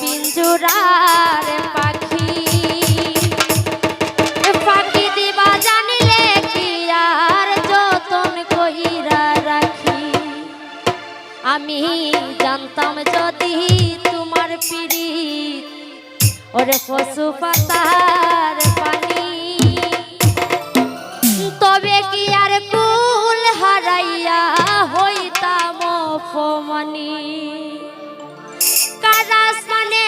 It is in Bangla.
পিঞ্জুরার পাখি। পাখি দিবা জানিলে কি আর যতন কইরা রাখি। আমি জানতাম যদি তোমার পিড়ি ওরে পশু পাতার পানি। তবে কি আর কুল হারাইয়া হইতাম অপমানি? আসমানে